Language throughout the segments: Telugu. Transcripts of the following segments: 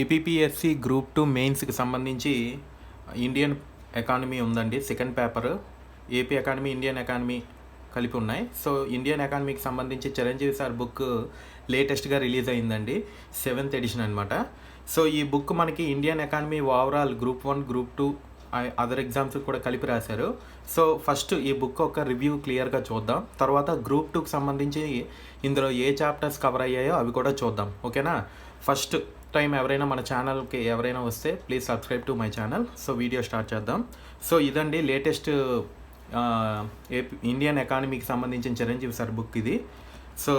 ఏపీపీఎస్సి గ్రూప్ టూ మెయిన్స్కి సంబంధించి ఇండియన్ ఎకానమీ ఉందండి. Second paper AP academy Indian academy కలిపి ఉన్నాయి. సో ఇండియన్ ఎకానమీకి సంబంధించి చిరంజీవి సార్ బుక్ లేటెస్ట్గా రిలీజ్ అయిందండి. సెవెంత్ ఎడిషన్ అనమాట సో ఈ బుక్ మనకి Indian economy overall group one group two other exams కూడా కలిపి రాశారు. సో ఫస్ట్ ఈ బుక్ ఒక రివ్యూ క్లియర్గా చూద్దాం. తర్వాత గ్రూప్ టూకి సంబంధించి ఇందులో ఏ చాప్టర్స్ కవర్ అయ్యాయో అవి కూడా చూద్దాం. ఓకేనా ఫస్ట్ టైం ఎవరైనా మన ఛానల్కి ఎవరైనా వస్తే please subscribe to my channel so video start చేద్దాం. సో ఇదండి లేటెస్ట్ ఇండియన్ ఎకానమీకి సంబంధించిన చిరంజీవి సార్ బుక్ ఇది. సో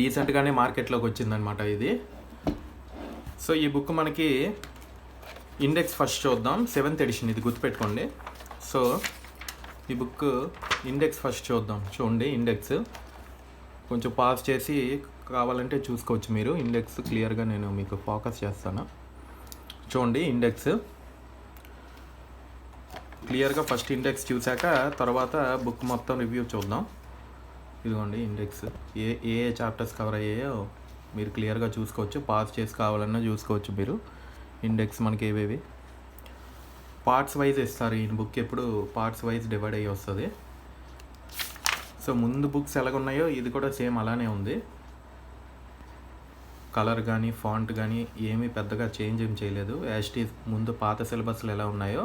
రీసెంట్గానే మార్కెట్లోకి వచ్చిందనమాట ఇది. సో ఈ బుక్ మనకి ఇండెక్స్ ఫస్ట్ చూద్దాం. సెవెంత్ ఎడిషన్ ఇది గుర్తుపెట్టుకోండి. సో ఈ బుక్ ఇండెక్స్ ఫస్ట్ చూద్దాం. చూడండి ఇండెక్స్ కొంచెం పాస్ చేసి కావాలంటే చూసుకోవచ్చు మీరు. ఇండెక్స్ క్లియర్గా నేను మీకు ఫోకస్ చేస్తాను. చూడండి ఇండెక్స్ క్లియర్గా ఫస్ట్ ఇండెక్స్ చూశాక తర్వాత బుక్ మొత్తం రివ్యూ చూద్దాం. ఇదిగోండి ఇండెక్స్ ఏ ఏ ఏ చాప్టర్స్ కవర్ అయ్యాయో మీరు క్లియర్గా చూసుకోవచ్చు. పాస్ చేసి కావాలన్నా చూసుకోవచ్చు మీరు. ఇండెక్స్ మనకి ఏవేవి? పార్ట్స్ వైజ్ ఇస్తారు ఈ బుక్ ఎప్పుడు. పార్ట్స్ వైజ్ డివైడ్ అయ్యి వస్తుంది. సో ముందు బుక్స్ ఎలాగున్నాయో ఇది కూడా సేమ్ అలానే ఉంది. కలర్ కానీ ఫాంట్ కానీ ఏమీ పెద్దగా చేంజ్ ఏం చేయలేదు. యాస్టీ ముందు పాత సిలబస్లు ఎలా ఉన్నాయో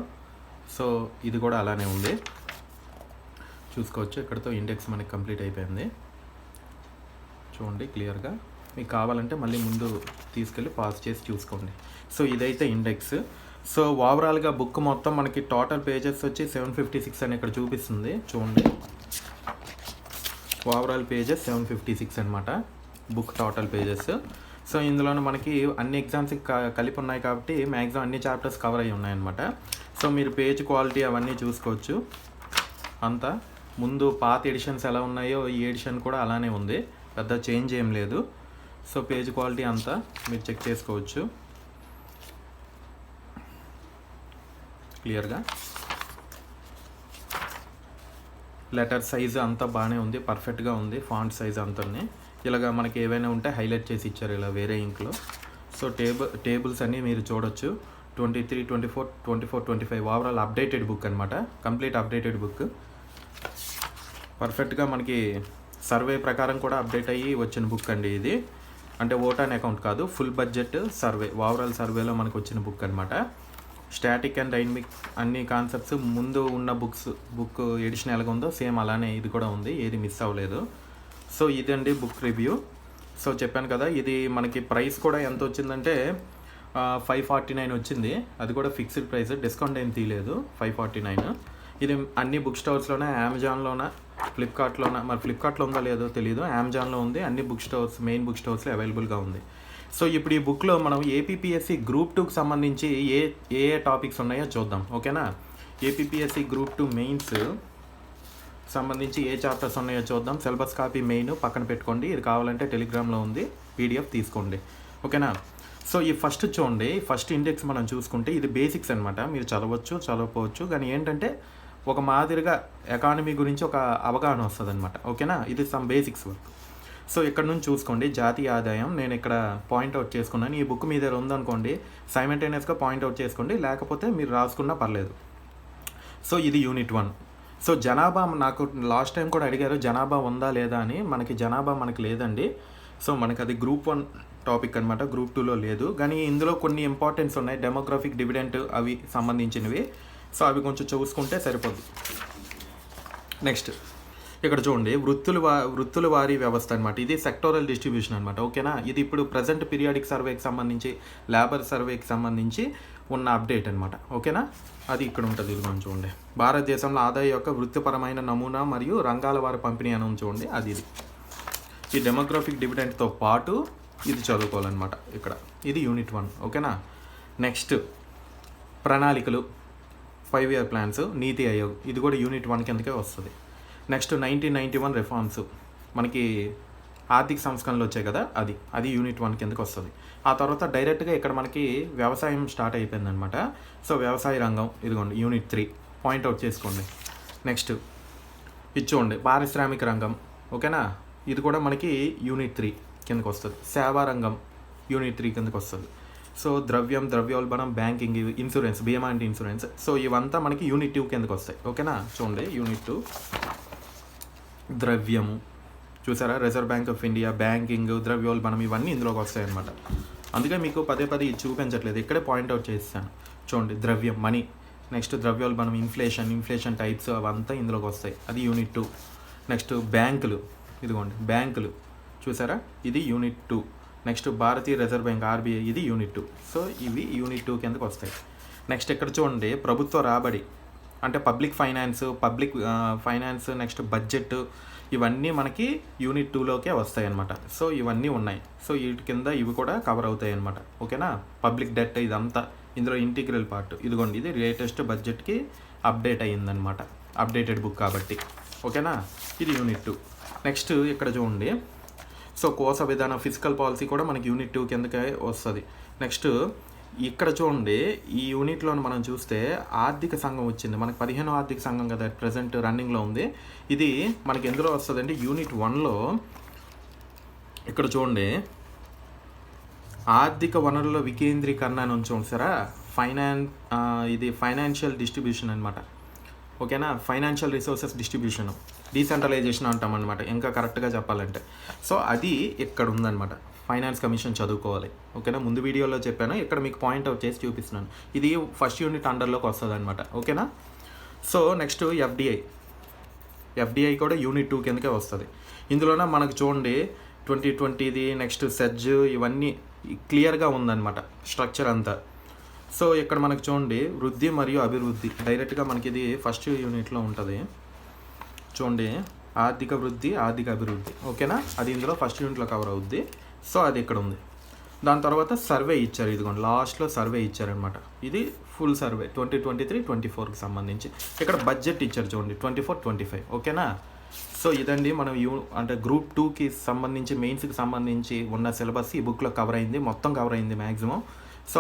సో ఇది కూడా అలానే ఉంది. చూసుకోవచ్చు ఇక్కడతో ఇండెక్స్ మనకి కంప్లీట్ అయిపోయింది. చూడండి క్లియర్గా మీకు కావాలంటే మళ్ళీ ముందు తీసుకెళ్ళి పాస్ చేసి చూసుకోండి. సో ఇదైతే ఇండెక్స్ సో ఓవరాల్గా బుక్ మొత్తం మనకి టోటల్ పేజెస్ వచ్చి సెవెన్ ఫిఫ్టీ సిక్స్ అని ఇక్కడ చూపిస్తుంది. చూడండి. Overall pages seven fifty six అనమాట బుక్ టోటల్ పేజెస్ సో ఇందులోనే మనకి అన్ని ఎగ్జామ్స్ కలిపి ఉన్నాయి కాబట్టి మ్యాక్సిమం అన్ని చాప్టర్స్ కవర్ అయ్యి ఉన్నాయన్నమాట. సో మీరు పేజ్ క్వాలిటీ అవన్నీ చూసుకోవచ్చు. అంతా. ముందు పాత ఎడిషన్స్ ఎలా ఉన్నాయో ఈ ఎడిషన్ కూడా అలానే ఉంది. పెద్ద చేంజ్ ఏం లేదు. సో పేజ్ క్వాలిటీ అంతా మీరు చెక్ చేసుకోవచ్చు. క్లియర్గా లెటర్ సైజ్ అంతా బాగానే ఉంది. పర్ఫెక్ట్గా ఉంది. ఫాంట్ సైజ్ అంతా ఇలాగ మనకి ఏవైనా ఉంటే హైలైట్ చేసి ఇచ్చారు ఇలా వేరే ఇంక్లో. సో టేబుల్ టేబుల్స్ అన్నీ మీరు చూడొచ్చు. Twenty three twenty four twenty four twenty five overall updated book అనమాట కంప్లీట్ అప్డేటెడ్ బుక్ పర్ఫెక్ట్గా మనకి సర్వే ప్రకారం కూడా అప్డేట్ అయ్యి వచ్చిన బుక్ అండి ఇది. అంటే ఓటాన్ అకౌంట్ కాదు ఫుల్ బడ్జెట్ సర్వే ఓవరాల్ సర్వేలో మనకు వచ్చిన బుక్ అనమాట స్టాటిక్ అండ్ డైనమిక్ అన్ని కాన్సెప్ట్స్ ముందు ఉన్న బుక్స్ బుక్ ఎడిషన్ ఎలాగ ఉందో సేమ్ అలానే ఇది కూడా ఉంది. ఏది మిస్ అవ్వలేదు. సో ఇదండి బుక్ రివ్యూ. సో చెప్పాను కదా ఇది మనకి ప్రైస్ కూడా ఎంత వచ్చిందంటే ఫైవ్ ఫార్టీ నైన్ వచ్చింది. అది కూడా ఫిక్స్డ్ ప్రైస్ డిస్కౌంట్ ఏం తీయలేదు ఫైవ్ ఫార్టీ నైన్. ఇది అన్ని బుక్ స్టోర్స్లోనే అమెజాన్లోనే ఫ్లిప్కార్ట్లోనే? మరి ఫ్లిప్కార్ట్లో ఉందో లేదో తెలియదు అమెజాన్లో ఉంది అన్ని బుక్ స్టోర్స్ మెయిన్ బుక్ స్టోర్స్లో అవైలబుల్గా ఉంది. సో ఇప్పుడు ఈ బుక్లో మనం ఏపీపీఎస్సి గ్రూప్ టూకి సంబంధించి ఏ ఏ ఏ టాపిక్స్ ఉన్నాయో చూద్దాం ఓకేనా? ఏపీపీఎస్సి గ్రూప్ టూ మెయిన్స్ సంబంధించి ఏ చాప్టర్స్ ఉన్నాయో చూద్దాం. సిలబస్ కాపీ మెయిన్ పక్కన పెట్టుకోండి. ఇది కావాలంటే టెలిగ్రామ్లో ఉంది. పీడిఎఫ్ తీసుకోండి. ఓకేనా? సో ఈ ఫస్ట్ చూడండి. ఫస్ట్ ఇండెక్స్ మనం చూసుకుంటే ఇది బేసిక్స్ అనమాట మీరు చదవచ్చు చదవకపోవచ్చు. కానీ ఏంటంటే ఒక మాదిరిగా ఎకానమీ గురించి ఒక అవగాహన వస్తుంది అనమాట ఓకేనా? ఇది సమ్ బేసిక్స్ వర్క్. సో ఇక్కడ నుంచి చూసుకోండి. జాతీయ ఆదాయం. నేను ఇక్కడ పాయింట్అవుట్ చేసుకున్నాను. ఈ బుక్ మీ దగ్గర ఉందనుకోండి. సైమెంటేనియస్గా పాయింట్అవుట్ చేసుకోండి. లేకపోతే మీరు రాసుకున్నా పర్లేదు. సో ఇది యూనిట్ వన్. సో జనాభా నాకు లాస్ట్ టైం కూడా అడిగారు జనాభా ఉందా లేదా అని. మనకి జనాభా మనకి లేదండి. సో మనకి అది గ్రూప్ వన్ టాపిక్ అనమాట గ్రూప్ టూలో లేదు. కానీ ఇందులో కొన్ని ఇంపార్టెన్స్ ఉన్నాయి డెమోగ్రఫిక్ డివిడెంట్ అవి సంబంధించినవి. సో అవి కొంచెం చూసుకుంటే సరిపోద్ది. నెక్స్ట్ ఇక్కడ చూడండి వృత్తుల వా వృత్తుల వారి వ్యవస్థ అనమాట ఇది సెక్టోరల్ డిస్ట్రిబ్యూషన్ అనమాట ఓకేనా? ఇది ఇప్పుడు ప్రజెంట్ పీరియాడిక్ సర్వేకి సంబంధించి లేబర్ సర్వేకి సంబంధించి ఉన్న అప్డేట్ అనమాట ఓకేనా? అది ఇక్కడ ఉంటుంది ఇది మనం చూడండి. భారతదేశంలో ఆదాయ యొక్క వృత్తిపరమైన నమూనా మరియు రంగాల వారి పంపిణీ అని చూడండి అది ఇది. ఈ డెమోగ్రఫిక్ డివిడెంట్తో పాటు ఇది చదువుకోవాలన్నమాట ఇక్కడ. ఇది యూనిట్ వన్ ఓకేనా? నెక్స్ట్ ప్రణాళికలు five year plans NITI Aayog. ఇది కూడా యూనిట్ వన్ కిందకే వస్తుంది? Next nineteen ninety one reforms మనకి ఆర్థిక సంస్కరణలు వచ్చాయి కదా అది. అది యూనిట్ వన్ కిందకి వస్తుంది. ఆ తర్వాత డైరెక్ట్గా ఇక్కడ మనకి వ్యవసాయం స్టార్ట్ అయిపోయింది అనమాట సో వ్యవసాయ రంగం ఇదిగోండి యూనిట్ త్రీ పాయింట్అవుట్ చేసుకోండి. నెక్స్ట్ ఇది చూడండి పారిశ్రామిక రంగం. ఓకేనా ఇది కూడా మనకి యూనిట్ త్రీ కిందకి వస్తుంది. సేవా రంగం యూనిట్ త్రీ కిందకు వస్తుంది. సో ద్రవ్యం ద్రవ్యోల్బణం బ్యాంకింగ్ ఇన్సూరెన్స్ బీమా అండ్ ఇన్సూరెన్స్ సో ఇవంతా మనకి యూనిట్ టూ కిందకు వస్తాయి. ఓకేనా చూడండి యూనిట్ టూ ద్రవ్యము. చూసారా? Reserve bank of India banking ద్రవ్యోల్బణం ఇవన్నీ ఇందులోకి వస్తాయి అనమాట అందుకే మీకు పదే పదే ఇది చూపించట్లేదు. ఇక్కడే పాయింట్అవుట్ చేస్తాను చూడండి ద్రవ్యం మనీ నెక్స్ట్ ద్రవ్యోల్బణం ఇన్ఫ్లేషన్ ఇన్ఫ్లేషన్ టైప్స్ అవంతా ఇందులోకి వస్తాయి. అది యూనిట్ టూ నెక్స్ట్ బ్యాంకులు. ఇదిగోండి బ్యాంకులు. చూసారా? ఇది యూనిట్ టూ నెక్స్ట్ భారతీయ రిజర్వ్ బ్యాంక్ ఆర్బీఐ ఇది యూనిట్ టూ సో ఇవి యూనిట్ టూ కిందకి వస్తాయి. నెక్స్ట్ ఇక్కడ చూడండి ప్రభుత్వ రాబడి. అంటే public finance public finance next budget ఇవన్నీ మనకి యూనిట్ టూలోకే వస్తాయి అనమాట సో ఇవన్నీ ఉన్నాయి. సో వీటి కింద ఇవి కూడా కవర్ అవుతాయి అనమాట ఓకేనా? పబ్లిక్ డెట్ ఇదంతా. ఇందులో ఇంటిగ్రల్ పార్ట్ ఇదిగోండి ఇది లేటెస్ట్ బడ్జెట్కి అప్డేట్ అయ్యిందనమాట అప్డేటెడ్ బుక్ కాబట్టి. ఓకేనా? ఇది యూనిట్ టూ నెక్స్ట్ ఇక్కడ చూడండి. సో కోస విధానం ఫిజికల్ పాలసీ కూడా మనకి యూనిట్ టూ కిందకే వస్తుంది. నెక్స్ట్ ఇక్కడ చూడండి ఈ యూనిట్లో మనం చూస్తే ఆర్థిక సంఘం వచ్చింది. మనకి పదిహేను ఆర్థిక సంఘం కదా ప్రజెంట్ రన్నింగ్లో ఉంది. ఇది మనకి ఎందులో వస్తుంది అంటే యూనిట్ వన్లో ఇక్కడ చూడండి. ఆర్థిక వనరుల వికేంద్రీకరణ అని ఉంచి చూసారా ఫైనాన్ ఇది ఫైనాన్షియల్ డిస్ట్రిబ్యూషన్ అనమాట ఓకేనా ఫైనాన్షియల్ రిసోర్సెస్ డిస్ట్రిబ్యూషన్ డీసెంట్రలైజేషన్ అంటాం అనమాట ఇంకా కరెక్ట్గా చెప్పాలంటే. సో అది ఇక్కడ ఉందన్నమాట. ఫైనాన్స్ కమిషన్ చదువుకోవాలి. ఓకేనా? ముందు వీడియోలో చెప్పాను. ఇక్కడ మీకు పాయింట్ అవుట్ చేసి చూపిస్తున్నాను. ఇది ఫస్ట్ యూనిట్ అండర్లోకి వస్తుంది అనమాట ఓకేనా? So next FDI. ఎఫ్డిఐ కూడా యూనిట్ టూ కిందకే వస్తుంది? ఇందులోన మనకు చూడండి ట్వంటీ ట్వంటీది నెక్స్ట్ సెజ్ ఇవన్నీ క్లియర్గా ఉందన్నమాట. స్ట్రక్చర్ అంతా. సో ఇక్కడ మనకు చూడండి వృద్ధి మరియు అభివృద్ధి. డైరెక్ట్గా మనకి ఇది ఫస్ట్ యూనిట్లో ఉంటుంది. చూడండి ఆర్థిక వృద్ధి ఆర్థిక అభివృద్ధి. ఓకేనా? అది ఇందులో ఫస్ట్ యూనిట్లో కవర్ అవుద్ది. సో అది ఇక్కడ ఉంది. దాని తర్వాత సర్వే ఇచ్చారు ఇదిగోండి లాస్ట్లో సర్వే ఇచ్చారనమాట ఇది full survey twenty twenty three twenty ఫోర్కి సంబంధించి. ఇక్కడ బడ్జెట్ ఇచ్చారు చూడండి ట్వంటీ ఫోర్ ట్వంటీ ఫైవ్ ఓకేనా? సో ఇదండి మనం యూ అంటే గ్రూప్ టూకి సంబంధించి మెయిన్స్కి సంబంధించి ఉన్న సిలబస్ ఈ బుక్లో కవర్ అయింది మొత్తం కవర్ అయింది మ్యాక్సిమం సో